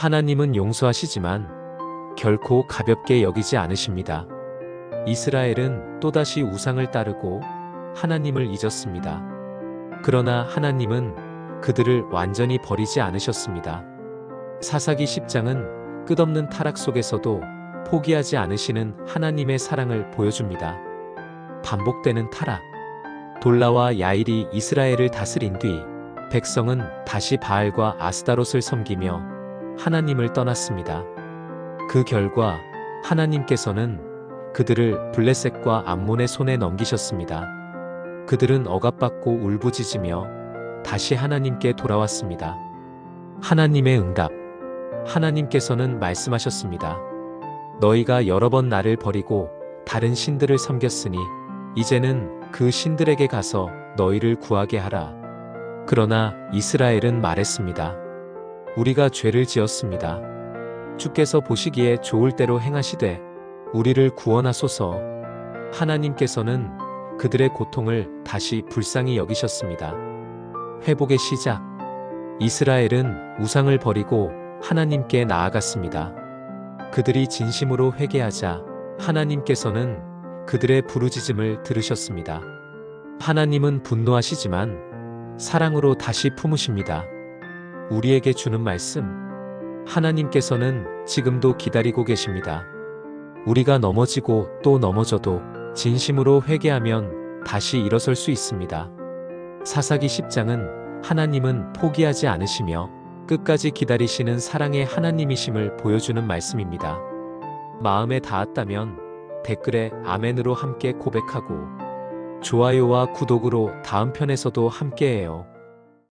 하나님은 용서하시지만 결코 가볍게 여기지 않으십니다. 이스라엘은 또다시 우상을 따르고 하나님을 잊었습니다. 그러나 하나님은 그들을 완전히 버리지 않으셨습니다. 사사기 10장은 끝없는 타락 속에서도 포기하지 않으시는 하나님의 사랑을 보여줍니다. 반복되는 타락. 돌라와 야일이 이스라엘을 다스린 뒤 백성은 다시 바알과 아스다롯을 섬기며 하나님을 떠났습니다. 그 결과 하나님께서는 그들을 블레셋과 암몬의 손에 넘기셨습니다. 그들은 억압받고 울부짖으며 다시 하나님께 돌아왔습니다. 하나님의 응답. 하나님께서는 말씀하셨습니다. 너희가 여러 번 나를 버리고 다른 신들을 섬겼으니 이제는 그 신들에게 가서 너희를 구하게 하라. 그러나 이스라엘은 말했습니다. 우리가 죄를 지었습니다. 주께서 보시기에 좋을 대로 행하시되 우리를 구원하소서. 하나님께서는 그들의 고통을 다시 불쌍히 여기셨습니다. 회복의 시작. 이스라엘은 우상을 버리고 하나님께 나아갔습니다. 그들이 진심으로 회개하자 하나님께서는 그들의 부르짖음을 들으셨습니다. 하나님은 분노하시지만 사랑으로 다시 품으십니다. 우리에게 주는 말씀. 하나님께서는 지금도 기다리고 계십니다. 우리가 넘어지고 또 넘어져도 진심으로 회개하면 다시 일어설 수 있습니다. 사사기 10장은 하나님은 포기하지 않으시며 끝까지 기다리시는 사랑의 하나님이심을 보여주는 말씀입니다. 마음에 닿았다면 댓글에 아멘으로 함께 고백하고 좋아요와 구독으로 다음 편에서도 함께해요.